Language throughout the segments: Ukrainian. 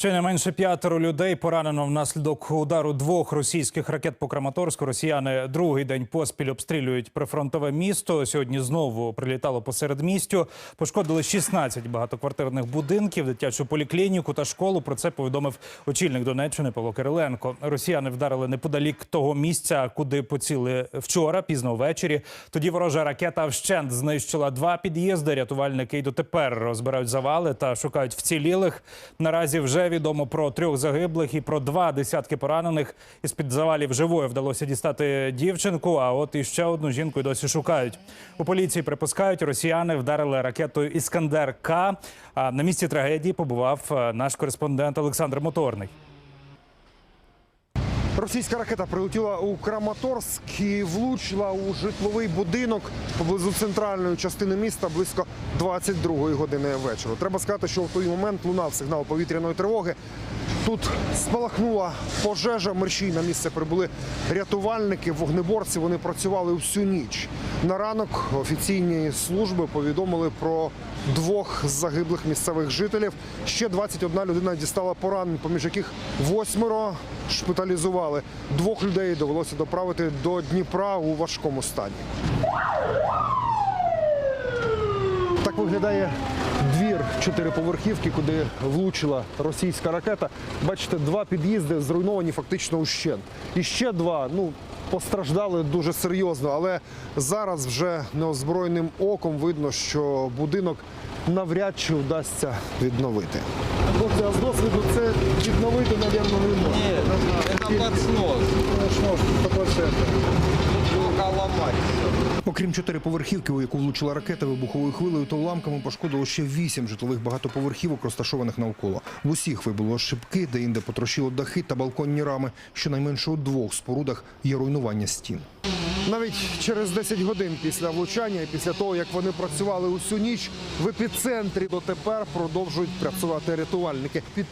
Щонайменше п'ятеро людей поранено внаслідок удару двох російських ракет по Краматорську. Росіяни другий день поспіль обстрілюють прифронтове місто. Сьогодні знову прилітало посеред містю. Пошкодили 16 багатоквартирних будинків, дитячу поліклініку та школу. Про це повідомив очільник Донеччини Павло Кириленко. Росіяни вдарили неподалік того місця, куди поціли вчора, пізно ввечері. Тоді ворожа ракета вщент знищила два під'їзди. Рятувальники й дотепер розбирають завали та шукають вцілілих. Наразі вже відомо про трьох загиблих і про два десятки поранених. Із під завалів живою вдалося дістати дівчинку. А от іще одну жінку й досі шукають. У поліції припускають, росіяни вдарили ракетою Іскандер К. А на місці трагедії побував е, наш кореспондент Олександр Моторний. Російська ракета прилетіла у Краматорськ і влучила у житловий будинок поблизу центральної частини міста близько 22-ї години вечора. Треба сказати, що в той момент лунав сигнал повітряної тривоги. Тут спалахнула пожежа. Мерщій на місце прибули рятувальники, вогнеборці. Вони працювали всю ніч. На ранок офіційні служби повідомили про двох загиблих місцевих жителів. Ще 21 людина дістала поранень, поміж яких восьмеро шпиталізували. Двох людей довелося доправити до Дніпра у важкому стані. Так виглядає двір чотириповерхівки, куди влучила російська ракета. Бачите, два під'їзди зруйновані фактично ущент. І ще два, ну. Постраждали дуже серйозно, але зараз вже неозброєним оком видно, що будинок навряд чи вдасться відновити. Хлопці, а з досвіду це відновити, мабуть, не можна. Нет, это под снос. Окрім чотириповерхівки, у яку влучила ракета вибуховою хвилею та уламками, пошкодило ще вісім житлових багатоповерхівок, розташованих навколо. В усіх вибило шибки, де інде потрощило дахи та балконні рами. Щонайменше у двох спорудах є руйнування стін. Навіть через 10 годин після влучання, і після того як вони працювали усю ніч, в епіцентрі дотепер продовжують працювати рятувальники. Під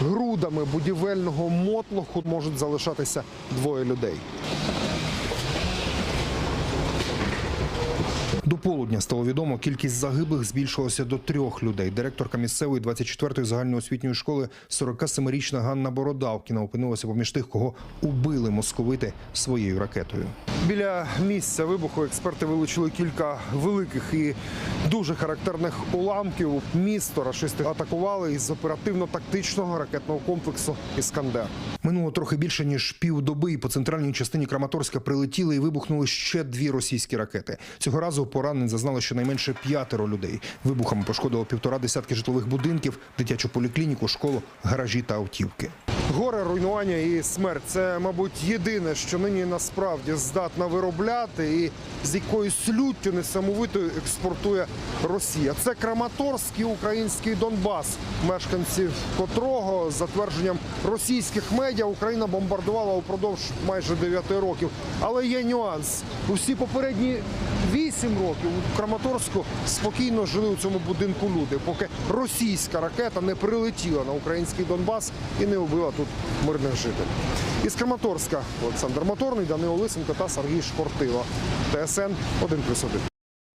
грудами будівельного мотлоху можуть залишатися двоє людей. До полудня стало відомо, кількість загиблих збільшилася до трьох людей. Директорка місцевої 24-ї загальноосвітньої школи 47-річна Ганна Бородавкіна опинилася поміж тих, кого убили московити своєю ракетою. Біля місця вибуху експерти вилучили кілька великих і дуже характерних уламків. Місто рашисти атакували із оперативно-тактичного ракетного комплексу Іскандер. Минуло трохи більше ніж півдоби, і по центральній частині Краматорська прилетіли і вибухнули ще дві російські ракети. Цього разу поранень зазнали щонайменше п'ятеро людей. Вибухами пошкодило півтора десятки житлових будинків, дитячу поліклініку, школу, гаражі та автівки. Горе, руйнування і смерть це, мабуть, єдине, що нині насправді здатна виробляти і з якоюсь люттю несамовитою експортує Росія. Це Краматорськ і український Донбас, мешканців котрого, за твердженням російських медіа, Україна бомбардувала упродовж майже 9 років. Але є нюанс. Усі попередні 8 років у Краматорську спокійно жили у цьому будинку люди, поки російська ракета не прилетіла на український Донбас і не вбила тут мирних жителів. Із Краматорська Олександр Моторний, Данило Лисенко та Сергій Шкортило. ТСН 1+,1.